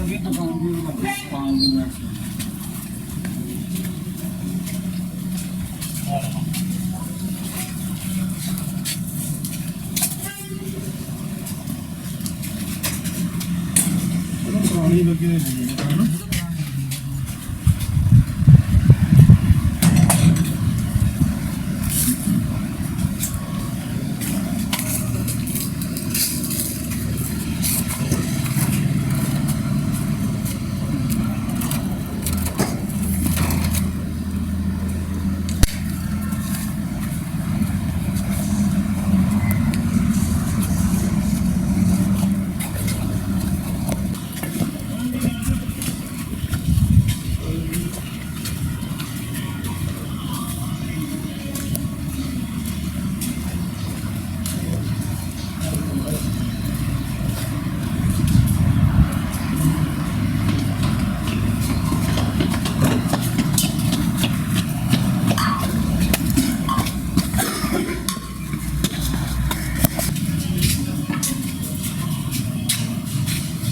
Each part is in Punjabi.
ਦੀ ਦੁਕਾਨ ਦੀ ਪਾਣ ਦੀ ਮੈਂ ਪੁਰਾਣੀ ਲੱਗੀ ਹੋਈ ਹੈ ਨਾ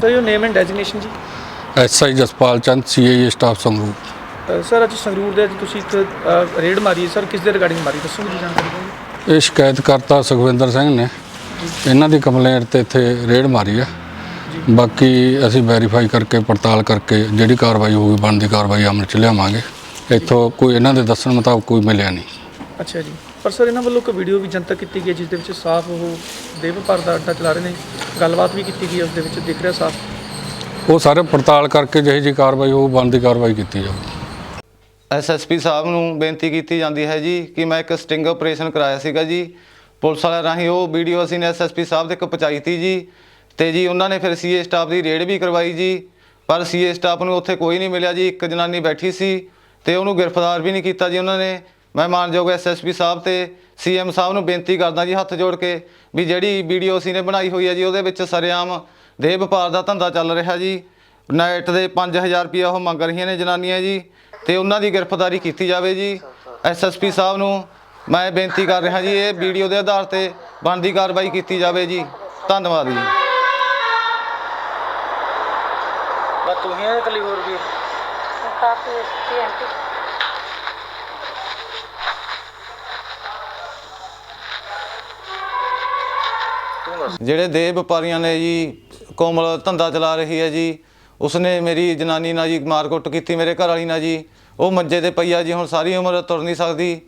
sir your name and designation ਜੀ SI Jaspal Chand CIA staff Sangrur sir ਅੱਜ ਸੰਗਰੂਰ ਦੇ ਅੱਜ ਤੁਸੀਂ ਇੱਕ ਅ, ਰੇਡ ਮਾਰੀ ਹੈ ਸਰ ਕਿਸ ਦੇ ਰਿਗਾਰਡਿੰਗ ਮਾਰੀ? ਦੱਸੋਗੇ ਜੀ ਜਾਣਕਾਰੀ ਦਿਓ। ਇਹ ਸ਼ਿਕਾਇਤਕਰਤਾ ਸੁਖਵਿੰਦਰ ਸਿੰਘ ਨੇ। ਇਹਨਾਂ ਦੀ ਕੰਪਲੇਂਟ ਤੇ ਇੱਥੇ ਰੇਡ ਮਾਰੀ ਆ ਬਾਕੀ ਅਸੀਂ ਵੈਰੀਫਾਈ ਕਰਕੇ ਪੜਤਾਲ ਕਰਕੇ ਜਿਹੜੀ ਕਾਰਵਾਈ ਹੋਊਗੀ ਬਣਦੀ ਕਾਰਵਾਈ ਅਮਲ ਚ ਲਿਆਵਾਂਗੇ। ਇੱਥੋਂ ਕੋਈ ਇਹਨਾਂ ਦੇ ਦੱਸਣ ਮੁਤਾਬਕ ਕੋਈ ਮਿਲਿਆ ਨਹੀਂ। ਅੱਛਾ ਜੀ। ਪਰ ਸਰ ਇਹਨਾਂ ਵੱਲੋਂ ਇੱਕ ਵੀਡੀਓ ਵੀ ਜਨਤਕ ਕੀਤੀ ਗਈ ਹੈ ਜਿਸ ਦੇ ਵਿੱਚ ਸਾਫ਼ ਉਹ ਦੇਵ ਵਪਾਰ ਦਾ ਅੱਡਾ ਚਲਾ ਰਹੇ ਨੇ। ਗੱਲਬਾਤ ਵੀ ਕੀਤੀ ਗਈ ਹੈ ਉਸ ਦੇ ਵਿੱਚ ਦਿਖ ਰਿਹਾ ਸਾਫ਼। ਉਹ ਸਾਰੇ ਪੜਤਾਲ ਕਰਕੇ ਜਿਹੀ ਜੀ ਕਾਰਵਾਈ ਹੋਊ ਬਣਦੀ ਕਾਰਵਾਈ ਕੀਤੀ ਜਾਊ। ਐਸਐਸਪੀ ਸਾਹਿਬ ਨੂੰ ਬੇਨਤੀ ਕੀਤੀ ਜਾਂਦੀ ਹੈ ਜੀ ਕਿ ਮੈਂ ਇੱਕ ਸਟਿੰਗ ਆਪਰੇਸ਼ਨ ਕਰਾਇਆ ਸੀਗਾ ਜੀ। ਪੁਲਿਸ ਵਾਲਿਆਂ ਰਾਹੀਂ ਉਹ ਵੀਡੀਓ ਅਸੀਂ ਨੇ ਐਸਐਸਪੀ ਸਾਹਿਬ ਤੱਕ ਪਹੁੰਚਾਈ ਤੀ ਜੀ। ਤੇ ਜੀ ਉਹਨਾਂ ਨੇ ਫਿਰ ਸੀਏ ਸਟਾਫ ਦੀ ਰੇਡ ਵੀ ਕਰਵਾਈ ਜੀ। ਪਰ ਸੀਏ ਸਟਾਫ ਨੂੰ ਉੱਥੇ ਕੋਈ ਨਹੀਂ ਮਿਲਿਆ ਜੀ, ਇੱਕ ਜਨਾਨੀ ਬੈਠੀ ਸੀ ਤੇ ਉਹਨੂੰ ਗ੍ਰਿਫਤਾਰ ਵੀ ਨਹੀਂ ਕੀਤਾ ਜੀ ਉਹਨਾਂ ਨੇ। ਮੈਂ ਮਾਨਯੋਗ ਐਸਐਸਪੀ ਸਾਹਿਬ ਤੇ ਸੀਐਮ ਸਾਹਿਬ ਨੂੰ ਬੇਨਤੀ ਕਰਦਾ ਜੀ ਹੱਥ ਜੋੜ ਕੇ ਵੀ ਜਿਹੜੀ ਵੀਡੀਓ ਅਸੀਂ ਨੇ ਬਣਾਈ ਹੋਈ ਹੈ ਜੀ, ਉਹਦੇ ਵਿੱਚ ਸਰੇਆਮ ਦੇ ਵਪਾਰ ਦਾ ਧੰਦਾ ਚੱਲ ਰਿਹਾ ਜੀ। ਨਾਈਟ ਦੇ 5000 ਰੁਪਇਆ ਉਹ ਮੰਗ ਰਹੀਆਂ ਨੇ ਜਨਾਨੀਆਂ ਜੀ ਤੇ ਉਹਨਾਂ ਦੀ ਗ੍ਰਿਫਤਾਰੀ ਕੀਤੀ ਜਾਵੇ ਜੀ। ਐਸਐਸਪੀ ਸਾਹਿਬ ਨੂੰ ਮੈਂ ਬੇਨਤੀ ਕਰ ਰਿਹਾ ਜੀ, ਇਹ ਵੀਡੀਓ ਦੇ ਆਧਾਰ ਤੇ ਬਣਦੀ ਕਾਰਵਾਈ ਕੀਤੀ ਜਾਵੇ ਜੀ। ਧੰਨਵਾਦ ਜੀ। ਤੂੰ ਹੀ ਹੈ ਇਕੱਲੀ ਹੋਰ ਵੀ ਕਾਫੀ ਐਂਟੀ ਜਿਹੜੇ ਦੇਹ ਵਪਾਰੀਆਂ ਨੇ ਜੀ ਕੋਮਲ ਧੰਦਾ ਚਲਾ ਰਹੀ ਹੈ ਜੀ ਉਸਨੇ ਮੇਰੀ ਜਨਾਨੀ ਨਾਲ ਜੀ ਮਾਰਕੁੱਟ ਕੀਤੀ ਮੇਰੇ ਘਰ ਵਾਲੀ ਨਾਲ ਜੀ। ਉਹ ਮੰਜੇ ਤੇ ਪਈ ਆ ਜੀ ਹੁਣ ਸਾਰੀ ਉਮਰ ਤੁਰ ਨਹੀਂ ਸਕਦੀ।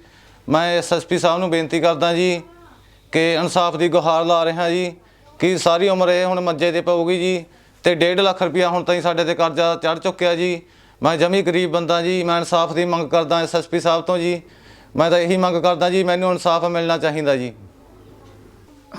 ਮੈਂ ਐਸਐਸਪੀ ਸਾਹਿਬ ਨੂੰ ਬੇਨਤੀ ਕਰਦਾ ਜੀ ਕਿ ਇਨਸਾਫ ਦੀ ਗੁਹਾਰ ਲਾ ਰਿਹਾ ਜੀ ਕਿ ਸਾਰੀ ਉਮਰ ਇਹ ਹੁਣ ਮੰਜੇ ਤੇ ਪਊਗੀ ਜੀ। ਤੇ 1.5 ਲੱਖ ਰੁਪਇਆ ਹੁਣ ਤਾਈਂ ਸਾਡੇ ਤੇ ਕਰਜ਼ਾ ਚੜ ਚੁੱਕਿਆ ਜੀ। ਮੈਂ ਜਮੀ ਗਰੀਬ ਬੰਦਾ ਜੀ ਮੈਂ ਇਨਸਾਫ ਦੀ ਮੰਗ ਕਰਦਾ ਐਸਐਸਪੀ ਸਾਹਿਬ ਤੋਂ ਜੀ। ਮੈਂ ਤਾਂ ਇਹੀ ਮੰਗ ਕਰਦਾ ਜੀ ਮੈਨੂੰ ਇਨਸਾਫ ਮਿਲਣਾ ਚਾਹੀਦਾ ਜੀ।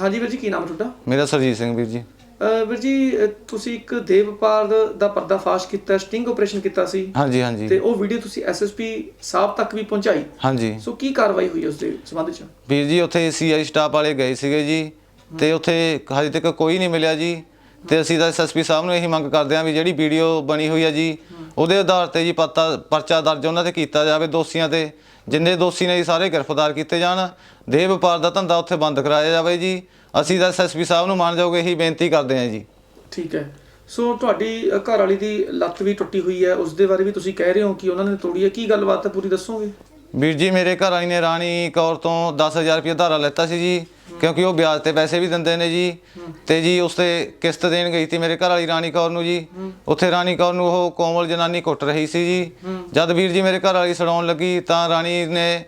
ਹਾਂਜੀ ਵੀਰ ਜੀ ਕੀ ਨਾਮ ਤੁਹਾਡਾ? ਮੇਰਾ ਸਰਜੀਤ ਸਿੰਘ ਵੀਰ ਜੀ। ਅਹ ਵੀਰ ਜੀ ਅਹ ਤੁਸੀਂ ਇੱਕ ਦੇਹ ਵਪਾਰ ਦਾ- ਪਰਦਾਫਾਸ਼ ਕੀਤਾ ਸਟਿੰਗ ਆਪਰੇਸ਼ਨ ਕੀਤਾ ਸੀ। ਹਾਂਜੀ ਤੇ ਹਾਂਜੀ ਉਹ ਵੀਡੀਓ ਤੁਸੀਂ ਐਸਐਸਪੀ ਸਾਹਿਬ ਤੱਕ ਵੀ ਪਹੁੰਚਾਈ? ਹਾਂਜੀ। ਸੋ ਕੀ ਕਾਰਵਾਈ ਹੋਈ ਉਸ ਦੇ ਸੰਬੰਧ ਚ? ਵੀਰ ਜੀ ਉੱਥੇ ਸੀਆਈ ਸਟਾਫ ਵਾਲੇ ਗਏ ਸੀਗੇ ਜੀ। ਤੇ ਉੱਥੇ ਹਜੇ ਤੱਕ ਕੋਈ ਨਹੀਂ ਮਿਲਿਆ ਜੀ। ਤੇ ਅਸੀਂ ਤਾਂ ਐਸਐਸਪੀ ਸਾਹਿਬ ਨੂੰ ਇਹੀ ਮੰਗ ਕਰਦੇ ਹਾਂ ਵੀ ਜਿਹੜੀ ਵੀਡੀਓ ਬਣੀ ਹੋਈ ਹੈ ਜੀ ਉਹਦੇ ਆਧਾਰ ਤੇ ਜੀ ਪਤਾ ਪਰਚਾ ਦਰਜ ਉਹਨਾਂ ਤੇ ਕੀਤਾ ਜਾਵੇ ਦੋਸ਼ੀਆਂ ਤੇ। ਜਿੰਨੇ ਦੋਸ਼ੀ ਨੇ ਜੀ ਸਾਰੇ ਗ੍ਰਿਫਤਾਰ ਕੀਤੇ ਜਾਣ ਦੇਹ ਵਪਾਰ ਦਾ ਧੰਦਾ ਉੱਥੇ ਬੰਦ ਕਰਾਇਆ ਜਾਵੇ ਜੀ। ਅਸੀਂ ਤਾਂ ਐਸਐਸਪੀ ਸਾਹਿਬ ਨੂੰ ਮੰਨ ਇਹੀ ਬੇਨਤੀ ਕਰਦੇ ਹਾਂ ਜੀ। ਠੀਕ ਹੈ। ਸੋ ਤੁਹਾਡੀ ਘਰ ਵਾਲੀ ਦੀ ਲੱਤ ਵੀ ਟੁੱਟੀ ਹੋਈ ਹੈ। ਉਸ ਦੇ ਬਾਰੇ ਵੀ ਤੁਸੀਂ ਕਹਿ ਰਹੇ ਹੋ ਕਿ ਉਹਨਾਂ ਨੇ ਤੋੜੀ ਹੈ। ਕੀ ਗੱਲਬਾਤ ਹੈ? ਪੂਰੀ ਦੱਸੋਗੇ? ਵੀਰ ਜੀ ਮੇਰੇ ਘਰ ਵਾਲੀ ਨੇ ਰਾਣੀ ਕੌਰ ਤੋਂ 10000 ਰੁਪਏ ਧਾਰਾ ਲੈਤਾ ਸੀ ਜੀ। ਕਿਉਂਕਿ ਉਹ ਵਿਆਜ ਤੇ ਪੈਸੇ ਵੀ ਦਿੰਦੇ ਨੇ ਜੀ। ਤੇ ਜੀ ਉਸ ਤੇ ਕਿਸ਼ਤ ਦੇਣ ਗਈ ਸੀ ਮੇਰੇ ਘਰ ਵਾਲੀ ਰਾਣੀ ਕੌਰ ਨੂੰ ਜੀ। ਉੱਥੇ ਰਾਣੀ ਕੌਰ ਨੂੰ ਉਹ ਕੋਮਲ ਜਨਾਨੀ ਕੁੱਟ ਰਹੀ ਸੀ ਜੀ। ਜਦ ਵੀਰ ਜੀ ਮੇਰੇ ਘਰ ਵਾਲੀ ਸੜਾਉਣ ਲੱਗੀ ਤਾਂ ਰਾਣੀ ਨੇ,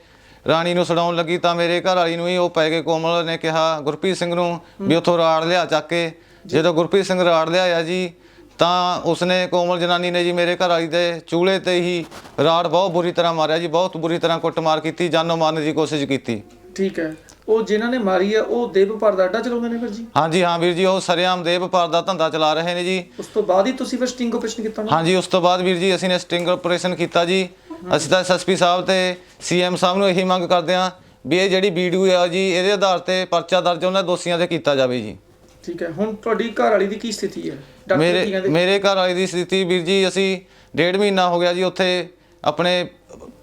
ਰਾਣੀ ਨੂੰ ਸੜਾਉਣ ਲੱਗੀ ਤਾਂ ਮੇਰੇ ਘਰ ਵਾਲੀ ਨੂੰ ਹੀ ਉਹ ਪੈ ਗਏ। ਕੋਮਲ ਨੇ ਕਿਹਾ, ਗੁਰਪ੍ਰੀਤ ਸਿੰਘ ਨੂੰ ਵੀ ਉੱਥੋਂ ਰਾੜ ਲਿਆ ਚੱਕ ਕੇ। ਜਦੋਂ ਗੁਰਪ੍ਰੀਤ ਸਿੰਘ ਰਾੜ ਲਿਆਇਆ ਜੀ, ਤਾਂ ਉਸਨੇ ਕੋਮਲ ਜਨਾਨੀ ਨੇ ਜੀ ਮੇਰੇ ਘਰ ਵਾਲੀ ਦੇ ਚੂਲੇ ਤੇ ਹੀ ਰਾੜ ਬਹੁਤ ਬੁਰੀ ਤਰ੍ਹਾਂ ਮਾਰਿਆ ਜੀ। ਬਹੁਤ ਬੁਰੀ ਤਰ੍ਹਾਂ ਕੁੱਟਮਾਰ ਕੀਤੀ, ਜਾਨੋਂ ਮਾਰਨ ਦੀ ਕੋਸ਼ਿਸ਼ ਕੀਤੀ। ਠੀਕ ਹੈ। ਉਹ ਜਿਨ੍ਹਾਂ ਨੇ ਮਾਰੀ ਹੈ ਉਹ ਦੇਹ ਵਪਾਰ ਦਾ ਅੱਡਾ ਚਲਾਉਂਦੇ ਨੇ ਫਿਰ ਜੀ? ਹਾਂਜੀ ਹਾਂ ਵੀਰ ਜੀ ਉਹ ਸਰਿਆਮ ਦੇ ਵਪਾਰ ਦਾ ਧੰਦਾ ਚਲਾ ਰਹੇ ਨੇ ਜੀ। ਉਸ ਤੋਂ ਬਾਅਦ ਹੀ ਤੁਸੀਂ ਫਿਰ ਸਟਿੰਗ ਆਪਰੇਸ਼ਨ ਕੀਤਾ ਨਾ? ਹਾਂਜੀ ਉਸ ਤੋਂ ਬਾਅਦ ਵੀਰ ਜੀ ਅਸੀਂ ਨੇ ਸਟਿੰਗ ਆਪਰੇਸ਼ਨ ਕੀਤਾ ਜੀ। ਅਸੀਂ ਤਾਂ ਐਸਐਸਪੀ ਸਾਹਿਬ ਤੇ ਸੀਐਮ ਸਾਹਿਬ ਨੂੰ ਇਹੀ ਮੰਗ ਕਰਦੇ ਹਾਂ ਵੀ ਇਹ ਜਿਹੜੀ ਵੀਡੀਓ ਆ ਜੀ ਇਹਦੇ ਆਧਾਰ ਤੇ ਪਰਚਾ ਦਰਜ ਉਹਨਾਂ ਦੋਸ਼ੀਆਂ ਤੇ ਕੀਤਾ ਜਾਵੇ ਜੀ। ਠੀਕ ਹੈ ਹੁਣ ਤੁਹਾਡੀ ਘਰ ਵਾਲੀ ਦੀ ਕੀ ਸਥਿਤੀ ਹੈ? ਡਾਕਟਰ ਕੀ ਮੇਰੇ ਕਹਿੰਦੇ? ਮੇਰੇ ਘਰ ਵਾਲੀ ਦੀ ਸਥਿਤੀ ਵੀਰ ਜੀ ਅਸੀਂ ਡੇਢ ਮਹੀਨਾ ਹੋ ਗਿਆ ਜੀ ਉੱਥੇ ਆਪਣੇ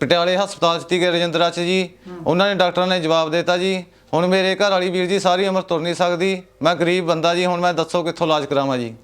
ਪਟਿਆਲੇ ਹਸਪਤਾਲ ਚ ਤੀਗੇ ਰਜਿੰਦਰਾ ਚ ਜੀ। ਉਹਨਾਂ ਨੇ ਡਾਕਟਰਾਂ ਨੇ ਜਵਾਬ ਦਿੱਤਾ ਜੀ, ਹੁਣ ਮੇਰੇ ਘਰ ਵਾਲੀ ਵੀਰ ਜੀ ਸਾਰੀ ਉਮਰ ਤੁਰ ਨਹੀਂ ਸਕਦੀ। ਮੈਂ ਗਰੀਬ ਬੰਦਾ ਜੀ, ਹੁਣ ਮੈਂ ਦੱਸੋ ਕਿੱਥੋਂ ਇਲਾਜ ਕਰਾਵਾਂ ਜੀ।